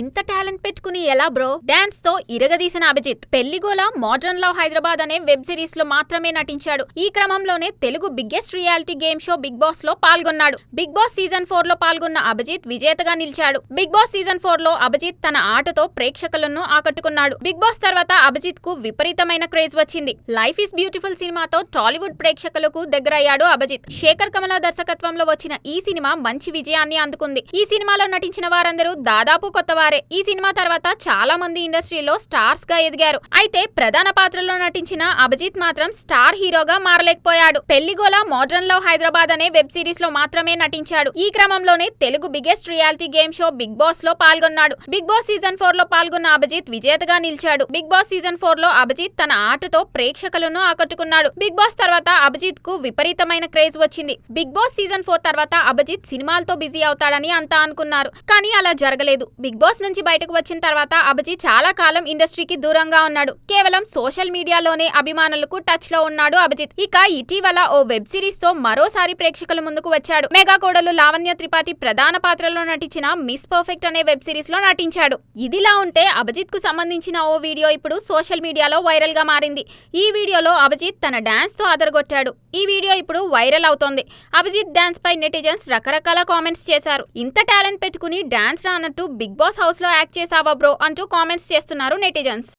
ఇంత టాలెంట్ పెట్టుకుని ఎలా బ్రో? డాన్స్తో ఇరగదీసిన అభిజిత్. పెళ్ళిగోల మోడ్రన్ లవ్ హైదరాబాద్ అనే వెబ్ సిరీస్లో మాత్రమే నటించాడు. ఈ క్రమంలోనే Telugu biggest reality game show big బాస్లో పాల్గొన్నాడు. బిగ్ బాస్ సీజన్ ఫోర్లో పాల్గొన్న అభిజిత్ విజేతగా నిలిచాడు. బిగ్ బాస్ సీజన్ ఫోర్లో అభిజిత్ తన ఆటతో ప్రేక్షకులను ఆకట్టుకున్నాడు. బిగ్ బాస్ తర్వాత అభిజిత్కు విపరీతమైన క్రేజ్ వచ్చింది. లైఫ్ ఇస్ బ్యూటిఫుల్ సినిమాతో టాలీవుడ్ ప్రేక్షకులకు దగ్గరయ్యాడు అభిజిత్. శేఖర్ కమల దర్శకత్వంలో వచ్చిన ఈ సినిమా మంచి విజయాన్ని అందుకుంది. ఈ సినిమాలో నటించిన వారందరూ దాదాపు కొత్త వారే. ఈ సినిమా తర్వాత చాలా మంది ఇండస్ట్రీలో స్టార్స్గా ఎదిగారు. అయితే ప్రధాన పాత్రలో నటించిన అభిజిత్ మాత్రం స్టార్ హీరోగా మారలేకపోయాడు. పెళ్ళిగోల మోడ్రన్ లవ్ హైదరాబాద్ అనే వెబ్ సిరీస్లో మాత్రమే నటించాడు. ఈ క్రమంలోనే Telugu biggest reality game show big బాస్లో పాల్గొన్నాడు. బిగ్ బాస్ సీజన్ ఫోర్లో పాల్గొన్న అభిజిత్ విజేతగా నిలిచాడు. బిగ్ బాస్ సీజన్ ఫోర్లో అభిజిత్ తన ఆటతో ప్రేక్షకులను ఆకట్టుకున్నాడు. బిగ్ బాస్ తర్వాత అభిజిత్కు విపరీతమైన క్రేజ్ వచ్చింది. బిగ్ బాస్ సీజన్ ఫోర్ తర్వాత అభిజిత్ సినిమాలతో బిజీ అవుతాడని అంతా అనుకున్నారు. కానీ అలా జరగలేదు. బిగ్ బాస్ నుంచి బయటకు వచ్చిన తర్వాత అభిజీ చాలా కాలం ఇండస్ట్రీకి దూరంగా ఉన్నాడు. కేవలం సోషల్ మీడియాలోనే అభిమానులకు టచ్లో ఉన్నాడు అభిజిత్. ఇక ఇటీవల ఓ వెబ్ సిరీస్తో మరోసారి ప్రేక్షకుల ముందుకు వచ్చాడు. మెగా కోడలు లావణ్య త్రిపాఠి ప్రధాన పాత్రలో నటించిన మిస్ పర్ఫెక్ట్ అనే వెబ్ సిరీస్లో నటించాడు. ఇదిలా ఉంటే అభిజిత్కు సంబంధించిన ఓ వీడియో ఇప్పుడు సోషల్ మీడియాలో వైరల్గా మారింది. ఈ వీడియోలో అభిజిత్ తన డాన్స్తో అదరగొట్టాడు. ఈ వీడియో ఇప్పుడు వైరల్ అవుతోంది. అభిజిత్ డాన్స్ పై నెటిజన్స్ రకరకాల కామెంట్స్ చేశారు. ఇంత టాలెంట్ పెట్టుకుని డాన్స్ రానట్టు బిగ్ బాస్ హౌస్లో యాక్ట్ చేసావా బ్రో? అంటూ కామెంట్స్ చేస్తున్నారు నెటిజన్స్.